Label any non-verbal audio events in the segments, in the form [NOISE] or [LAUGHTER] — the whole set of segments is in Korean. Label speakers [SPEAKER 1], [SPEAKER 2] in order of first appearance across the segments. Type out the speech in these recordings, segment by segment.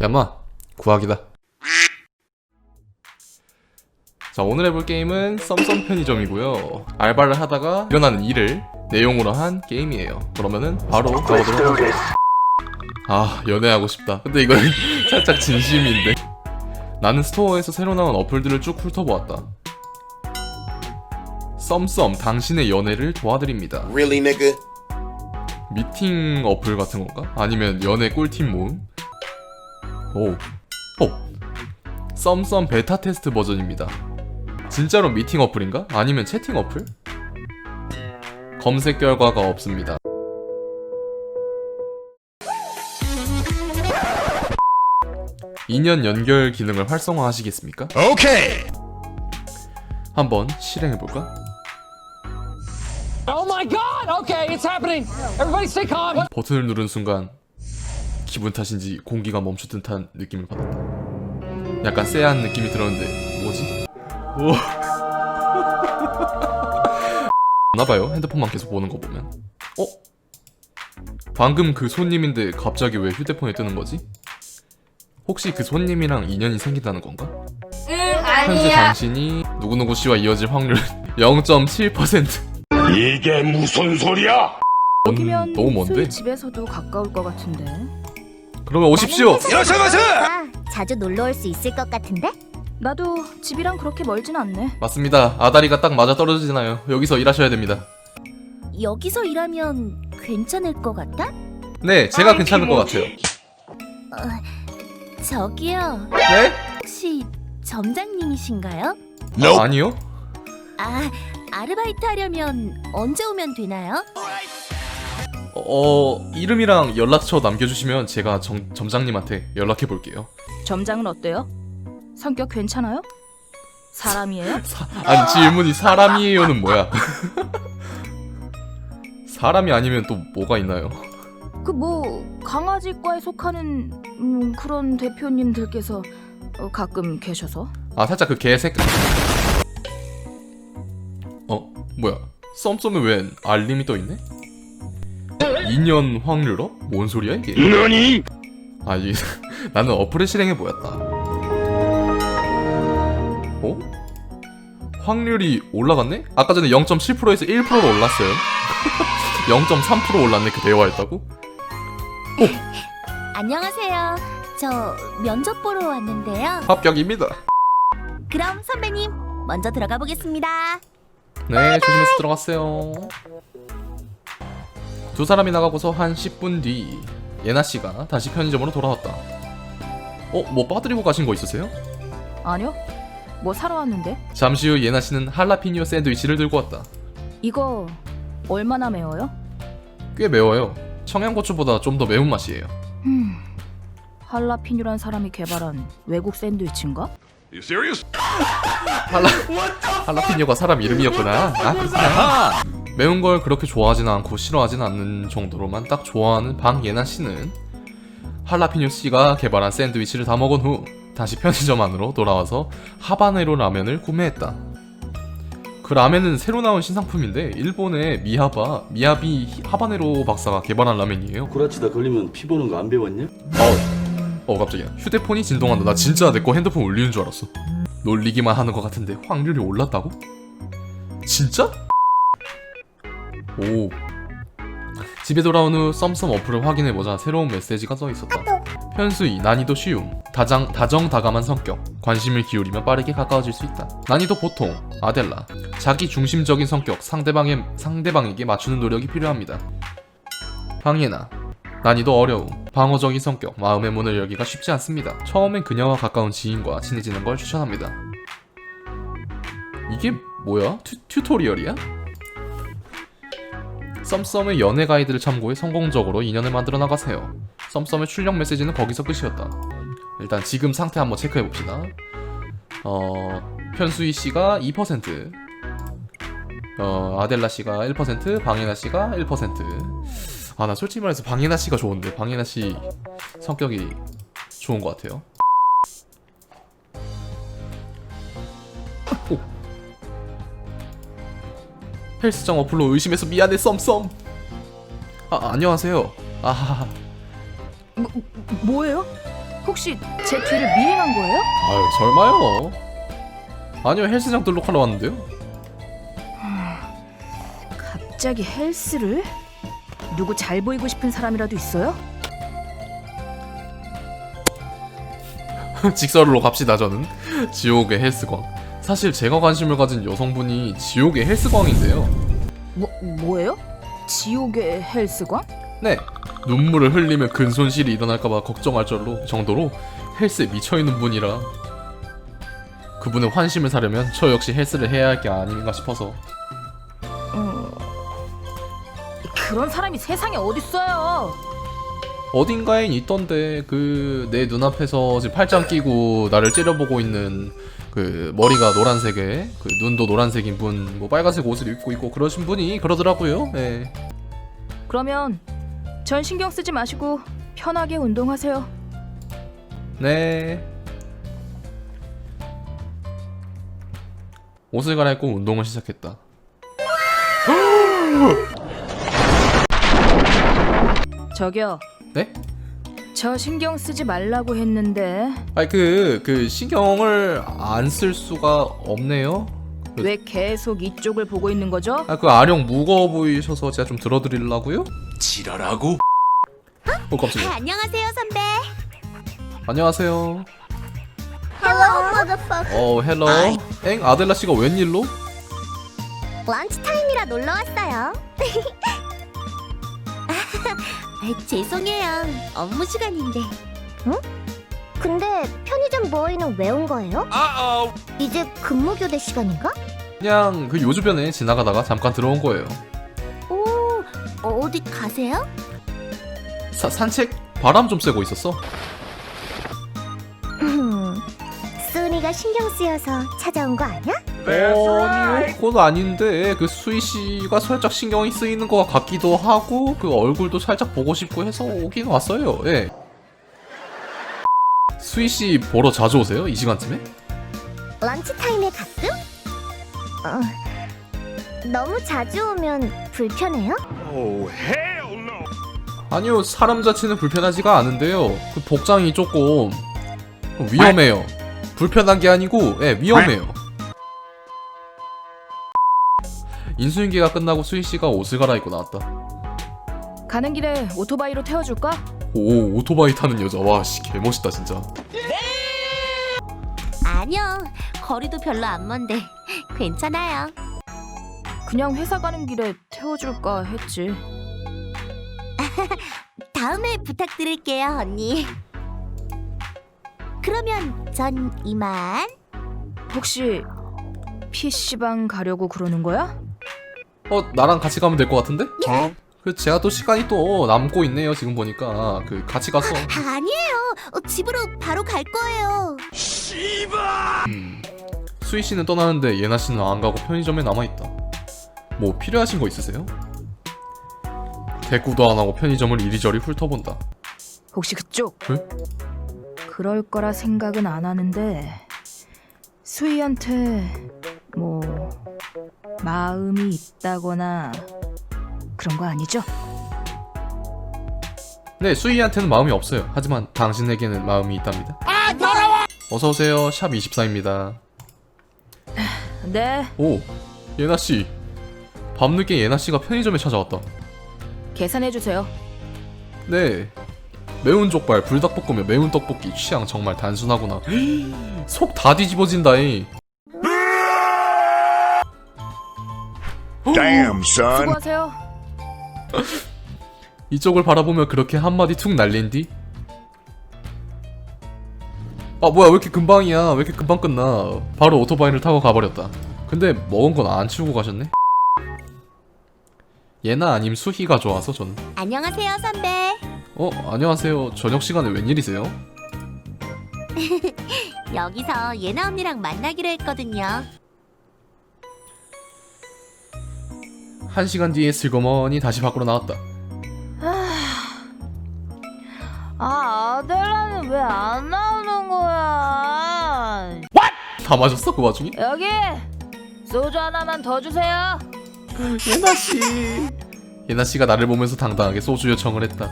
[SPEAKER 1] 야마 구하기다. 자 오늘 해볼 게임은 썸썸 편의점이고요. 알바를 하다가 일어나는 일을 내용으로 한 게임이에요. 그러면은 바로 가보도록 하죠 아 연애하고 싶다. 근데 이건 [LAUGHS] 살짝 진심인데. 나는 스토어에서 새로 나온 어플들을 쭉 훑어보았다. 썸썸 당신의 연애를 도와드립니다.
[SPEAKER 2] Really, nigga?
[SPEAKER 1] 미팅 어플 같은 건가? 아니면 연애 꿀팁 모음? 오, 오, 썸썸 베타 테스트 버전입니다. 진짜로 미팅 어플인가? 아니면 채팅 어플? 검색 결과가 없습니다. 인연 연결 기능을 활성화하시겠습니까?
[SPEAKER 2] Okay.
[SPEAKER 1] 한번 실행해 볼까?
[SPEAKER 3] Oh my god! Okay, it's happening! Everybody stay calm!
[SPEAKER 1] 버튼을 누른 순간 기분 탓인지 공기가 멈춘 듯한 느낌을 받았다. 약간 쎄한 느낌이 들었는데 뭐지? 오. [LAUGHS] 나봐요 핸드폰만 계속 보는 거 보면. 어? 방금 그 손님인데 갑자기 왜 휴대폰이 뜨는 거지? 혹시 그 손님이랑 인연이 생긴다는 건가?
[SPEAKER 4] 응
[SPEAKER 1] 현재
[SPEAKER 4] 아니야
[SPEAKER 1] 당신이 누구누구 씨와 이어질 확률 0.7%. [LAUGHS]
[SPEAKER 5] 이게 무슨 소리야?
[SPEAKER 4] 여기면
[SPEAKER 1] 너무 먼데?
[SPEAKER 4] 수희 집에서도 가까울 것 같은데
[SPEAKER 1] 그러면 오십시오.
[SPEAKER 2] 이러셔마서!
[SPEAKER 6] 자주 놀러 올 수 있을 것 같은데?
[SPEAKER 4] 나도 집이랑 그렇게 멀진 않네
[SPEAKER 1] 맞습니다. 아다리가 딱 맞아 떨어지나요. 여기서 일하셔야 됩니다.
[SPEAKER 6] 여기서 일하면 괜찮을 것 같다?
[SPEAKER 1] 네, 제가 괜찮을 것 같아요.
[SPEAKER 6] 저기요,
[SPEAKER 1] 네?
[SPEAKER 6] 혹시 점장님이신가요?
[SPEAKER 1] 아, 아니요.
[SPEAKER 6] 아, 아르바이트 하려면 언제 오면 되나요?
[SPEAKER 1] 어, 이름이랑 연락처 남겨주시면 제가 정, 점장님한테 연락해 볼게요.
[SPEAKER 4] 점장은 어때요? 성격 괜찮아요? 사람이에요? [LAUGHS]
[SPEAKER 1] 아니 질문이 사람이에요는 뭐야? [LAUGHS] 사람이 아니면 또 뭐가 있나요?
[SPEAKER 4] 그 뭐 강아지과에 속하는 음, 그런 대표님들께서 어, 가끔 계셔서
[SPEAKER 1] 아 살짝 그 개색. 어 뭐야? 썸썸에 웬 알림이 떠 있네? 2년 확률어? 뭔 소리야 이게?
[SPEAKER 5] 너니?
[SPEAKER 1] 아 이, [LAUGHS] 나는 어플을 실행해 보였다. 어? 확률이 올라갔네? 아까 전에 0.7%에서 1%로 올랐어요. [LAUGHS] 0.3% 올랐네 그 대화했다고?
[SPEAKER 6] 안녕하세요. 저 면접 보러 왔는데요.
[SPEAKER 1] 합격입니다.
[SPEAKER 6] 그럼 선배님, 먼저 들어가 보겠습니다.
[SPEAKER 1] 네, 조심해서 들어갔어요. 두 사람이 나가고서 한 10분 뒤 예나 씨가 다시 편의점으로 돌아왔다. 어, 뭐 빠뜨리고 가신 거 있으세요?
[SPEAKER 4] 아니요 뭐 사러 왔는데
[SPEAKER 1] 잠시 후 예나 씨는 할라피니오 샌드위치를 들고 왔다.
[SPEAKER 4] 이거 얼마나 매워요?
[SPEAKER 1] 꽤 매워요. 청양고추보다 좀 더 매운 맛이에요.
[SPEAKER 4] 음 할라피뉴란 사람이 개발한 외국 샌드위치인가?
[SPEAKER 5] You serious?
[SPEAKER 1] 할라 할라피니오가 사람 이름이었구나. 아, 그렇구나. 매운 걸 그렇게 좋아하진 않고 싫어하진 않는 정도로만 딱 좋아하는 방예나 씨는 할라피뇨 씨가 개발한 샌드위치를 다 먹은 후 다시 편의점 안으로 돌아와서 하바네로 라면을 구매했다. 그 라면은 새로 나온 신상품인데 일본의 미하바 미야비 히- 하바네로 박사가 개발한 라면이에요.
[SPEAKER 7] 구라치다 걸리면 피 보는 거 안 배웠냐?
[SPEAKER 1] 어, 어 깜짝이야. 휴대폰이 진동한다. 나 진짜 내 거 핸드폰 울리는 줄 알았어. 놀리기만 하는 것 같은데 확률이 올랐다고? 진짜? 오. 집에 돌아온 후 썸썸 어플을 확인해보자 새로운 메시지가 써있었다. 편수이, 난이도 쉬움, 다장, 다정다감한 성격, 관심을 기울이면 빠르게 가까워질 수 있다. 난이도 보통, 아델라, 자기 중심적인 성격, 상대방의, 상대방에게 맞추는 노력이 필요합니다. 방예나, 난이도 어려움, 방어적인 성격, 마음의 문을 열기가 쉽지 않습니다. 처음엔 그녀와 가까운 지인과 친해지는 걸 추천합니다. 이게 뭐야? 튜, 튜토리얼이야? 썸썸의 연애 가이드를 참고해 성공적으로 인연을 만들어 나가세요. 썸썸의 출력 메시지는 거기서 끝이었다. 일단 지금 상태 한번 체크해 봅시다. 어, 편수희 씨가 2%, 어, 아델라 씨가 1%, 방예나 씨가 1%. 아, 나 솔직히 말해서 방예나 씨가 좋은데 방예나 씨 성격이 좋은 것 같아요. 헬스장 어플로 의심해서 미안해 썸썸. 아 안녕하세요. 아
[SPEAKER 4] 뭐예요? 혹시 제 뒤를 미행한 거예요?
[SPEAKER 1] 아유 설마요 아니요 헬스장 등록하러 왔는데요
[SPEAKER 4] 갑자기 헬스를? 누구 잘 보이고 싶은 사람이라도 있어요? [LAUGHS]
[SPEAKER 1] 직설로 갑시다 저는 지옥의 헬스광 사실 제가 관심을 가진 여성분이 지옥의 헬스광인데요
[SPEAKER 4] 뭐 뭐예요? 지옥의 헬스광?
[SPEAKER 1] 네 눈물을 흘리면 근손실이 일어날까봐 걱정할 절로 정도로 헬스에 미쳐있는 분이라 그분의 환심을 사려면 저 역시 헬스를 해야 할 게 아닌가 싶어서
[SPEAKER 4] 음, 그런 사람이 세상에 어딨어요?
[SPEAKER 1] 어딘가엔 있던데 그 내 눈앞에서 지금 팔짱 끼고 나를 째려보고 있는 그 머리가 노란색에 그 눈도 노란색인 분 뭐 빨간색 옷을 입고 있고 그러신 분이 그러더라고요 예.
[SPEAKER 4] 그러면 전 신경 쓰지 마시고 편하게 운동하세요.
[SPEAKER 1] 네. 옷을 갈아입고 운동을 시작했다. [GASPS]
[SPEAKER 4] 저기요.
[SPEAKER 1] 네?
[SPEAKER 4] 저 신경 쓰지 말라고 했는데
[SPEAKER 1] 아니 그, 그 신경을 안 쓸 수가 없네요. 그-
[SPEAKER 4] 왜 계속 이쪽을 보고 있는 거죠?
[SPEAKER 1] 아, 그 아령 무거워 보이셔서 제가 좀 들어드리려고요?
[SPEAKER 5] 지랄하고?
[SPEAKER 1] 어, 깜짝이야.
[SPEAKER 6] 안녕하세요, 선배.
[SPEAKER 1] 안녕하세요.
[SPEAKER 6] Hello, motherfucker.
[SPEAKER 1] 어, 헬로. 엥? 아델라 씨가 웬일로?
[SPEAKER 6] 런치 타임이라 놀러 왔어요. [LAUGHS] 아, 죄송해요. 업무 시간인데. 응? 근데 편의점 모이는 왜 온 거예요?
[SPEAKER 5] Uh-oh.
[SPEAKER 6] 이제 근무 교대 시간인가?
[SPEAKER 1] 그냥 그 요주변에 지나가다가 잠깐 들어온 거예요.
[SPEAKER 6] 오, 어디 가세요?
[SPEAKER 1] 사, 산책? 바람 좀 쐬고 있었어.
[SPEAKER 6] 쓰니가 신경 쓰여서 찾아온 거 아니야?
[SPEAKER 1] 어, 아니요, 그건 아닌데 그 수희 씨가 살짝 신경이 쓰이는 것 같기도 하고 그 얼굴도 살짝 보고 싶고 해서 오긴 왔어요. 예. 수희 씨 보러 자주 오세요? 이 시간쯤에?
[SPEAKER 6] 런치 타임에 가끔? 어, 너무 자주 오면 불편해요?
[SPEAKER 5] Oh, hell no.
[SPEAKER 1] 아니요, 사람 자체는 불편하지가 않은데요. 그 복장이 조금 위험해요. 불편한 게 아니고, 예, 위험해요. 인수인계가 끝나고 수희 씨가 옷을 갈아입고 나왔다.
[SPEAKER 4] 가는 길에 오토바이로 태워줄까?
[SPEAKER 1] 오, 오토바이 타는 여자. 와, 씨, 개멋있다, 진짜.
[SPEAKER 6] 아니요. 거리도 별로 안 먼데 괜찮아요.
[SPEAKER 4] 그냥 회사 가는 길에 태워줄까 했지. [LAUGHS]
[SPEAKER 6] 다음에 부탁드릴게요, 언니. 그러면 전 이만.
[SPEAKER 4] 혹시 PC방 가려고 그러는 거야?
[SPEAKER 1] 어, 나랑 같이 가면 될 것 같은데? 그 제가 또 시간이 또 남고 있네요. 지금 보니까 그 같이 가서
[SPEAKER 6] 아, 아니에요. 어, 집으로 바로 갈 거예요.
[SPEAKER 1] 음, 수희 씨는 떠나는데 예나 씨는 안 가고 편의점에 남아 있다. 뭐 필요하신 거 있으세요? 대꾸도 안 하고 편의점을 이리저리 훑어본다.
[SPEAKER 4] 혹시 그쪽?
[SPEAKER 1] 응?
[SPEAKER 4] 그럴 거라 생각은 안 하는데 수희한테 뭐 마음이 있다거나 그런 거 아니죠?
[SPEAKER 1] 네, 수희한테는 마음이 없어요. 하지만 당신에게는 마음이 있답니다. 어서 오세요. 샵 24입니다.
[SPEAKER 4] 네,
[SPEAKER 1] 오, 예나 씨. 밤늦게 예나 씨가 편의점에 찾아왔다.
[SPEAKER 4] 계산해 주세요.
[SPEAKER 1] 네. 매운 족발, 불닭볶음면, 매운 떡볶이 취향 정말 단순하구나. [GASPS] 속 다 뒤집어진다잉.
[SPEAKER 5] Damn, son.
[SPEAKER 4] 수고하세요. [LAUGHS]
[SPEAKER 1] 이쪽을 바라보며 그렇게 한마디 툭 날린 뒤. 아 뭐야 왜 이렇게 금방이야 왜 이렇게 금방 끝나 바로 오토바이를 타고 가버렸다 근데 먹은 건 안 치우고 가셨네 얘나 아님 수희가 좋아서 전
[SPEAKER 6] 안녕하세요, 선배.
[SPEAKER 1] 어 안녕하세요 저녁 시간에 웬일이세요? [LAUGHS]
[SPEAKER 6] 여기서 예나 언니랑 만나기로 했거든요.
[SPEAKER 1] 한 시간 뒤에 슬그머니 다시 밖으로 나왔다
[SPEAKER 4] 아 아델라는 왜 안 나오는 거야?
[SPEAKER 1] 다 마셨어 그 와중에?
[SPEAKER 4] 여기 소주 하나만 더 주세요.
[SPEAKER 1] 예나 씨 예나 씨가 나를 보면서 당당하게 소주 요청을 했다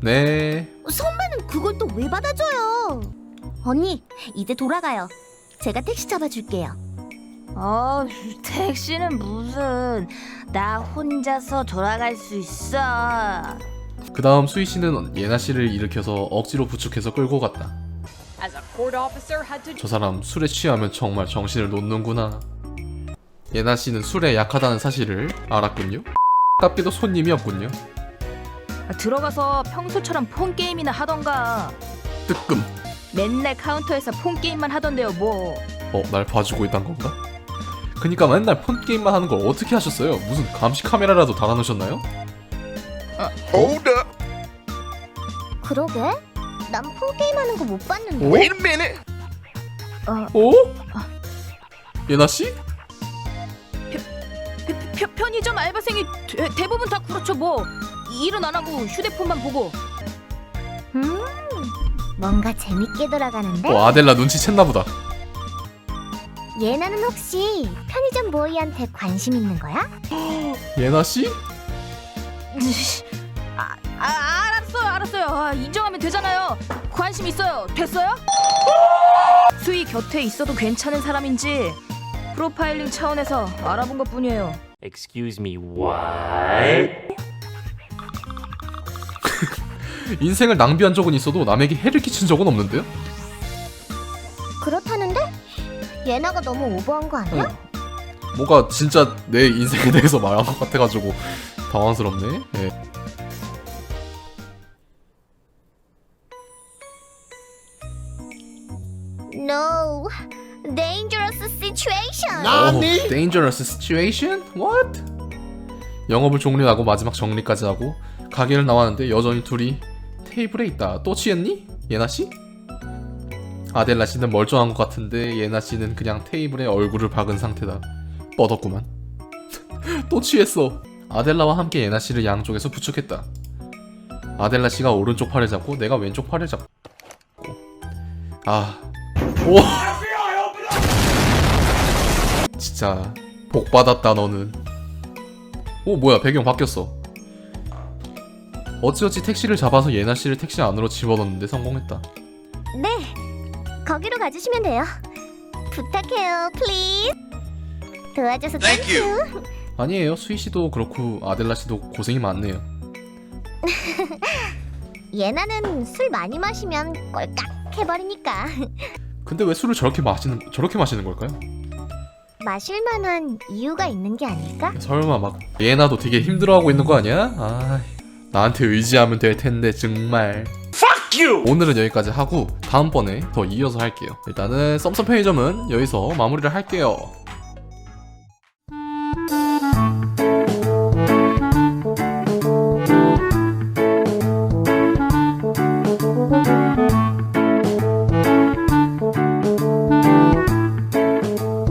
[SPEAKER 1] 네
[SPEAKER 6] 선배는 그걸 또 왜 받아줘요? 언니, 이제 돌아가요. 제가 택시 잡아줄게요.
[SPEAKER 4] 어, 택시는 무슨 나 혼자서 돌아갈 수 있어.
[SPEAKER 1] 그 다음 수희 씨는 예나 씨를 일으켜서 억지로 부축해서 끌고 갔다.
[SPEAKER 2] As a court officer had to
[SPEAKER 1] 저 사람 술에 취하면 정말 정신을 놓는구나. 예나 씨는 술에 약하다는 사실을 알았군요. 깝게도 손님이었군요.
[SPEAKER 4] 아, 들어가서 평소처럼 폰 게임이나 하던가.
[SPEAKER 1] 뜨끔.
[SPEAKER 4] 맨날 카운터에서 폰 게임만 하던데요, 뭐.
[SPEAKER 1] 어, 날 봐주고 있단 건가? 그니까 맨날 폰 게임만 하는 걸 어떻게 하셨어요? 무슨 감시 카메라라도 달아놓으셨나요?
[SPEAKER 5] Hold up.
[SPEAKER 6] 그러게? 난 폰게임 하는 거 못 봤는데.
[SPEAKER 5] Wait a minute.
[SPEAKER 1] 어? 예나 씨?
[SPEAKER 4] 편의점 알바생이 대, 대부분 다 그렇죠, 뭐. 일은 안 하고 휴대폰만 보고.
[SPEAKER 6] 음, 뭔가 재밌게 돌아가는데?
[SPEAKER 1] 어, 아델라 눈치챘나 보다.
[SPEAKER 6] 예나는 혹시 편의점 보이한테 관심 있는 거야? [GASPS]
[SPEAKER 1] 예나 씨? [LAUGHS]
[SPEAKER 4] 아, 아 알았어요, 알았어요. 아, 인정하면 되잖아요. 관심 있어요. 됐어요? [GASPS] 수희 곁에 있어도 괜찮은 사람인지 프로파일링 차원에서 알아본 것 뿐이에요.
[SPEAKER 8] Excuse me, what? [LAUGHS]
[SPEAKER 1] 인생을 낭비한 적은 있어도 남에게 해를 끼친 적은 없는데요?
[SPEAKER 6] 예나가 너무 오버한 거 아니야?
[SPEAKER 1] 뭔가 진짜 내 인생에 대해서 말한 것 같아가지고 당황스럽네. 예.
[SPEAKER 6] No, dangerous situation.
[SPEAKER 1] 어, dangerous situation? What? 영업을 종료하고 마지막 정리까지 하고 가게를 나왔는데 여전히 둘이 테이블에 있다. 또 취했니? 예나 씨? 아델라 씨는 멀쩡한 것 같은데 예나 씨는 그냥 테이블에 얼굴을 박은 상태다. 뻗었구만. [LAUGHS] 또 취했어. 아델라와 함께 예나 씨를 양쪽에서 부축했다. 아델라 씨가 오른쪽 팔을 잡고 내가 왼쪽 팔을 잡고. 아, 오. 진짜 복 받았다 너는. 오 뭐야 배경 바뀌었어. 어찌어찌 택시를 잡아서 예나 씨를 택시 안으로 집어넣는데 성공했다.
[SPEAKER 6] 네, 거기로 가주시면 돼요. 부탁해요, please. 도와줘서 땡큐.
[SPEAKER 1] 아니에요 수희 씨도 그렇고 아델라 씨도 고생이 많네요. [LAUGHS]
[SPEAKER 6] 예나는 술 많이 마시면 꼴깍 해버리니까 [LAUGHS]
[SPEAKER 1] 근데 왜 술을 저렇게 마시는 저렇게 마시는 걸까요?
[SPEAKER 6] 마실 만한 이유가 있는 게 아닐까?
[SPEAKER 1] 설마 막 예나도 되게 힘들어하고 있는 거 아니야? 아 나한테 의지하면 될 텐데 정말. 오늘은 여기까지 하고 다음번에 더 이어서 할게요. 일단은 썸썸 편의점은 여기서 마무리를 할게요.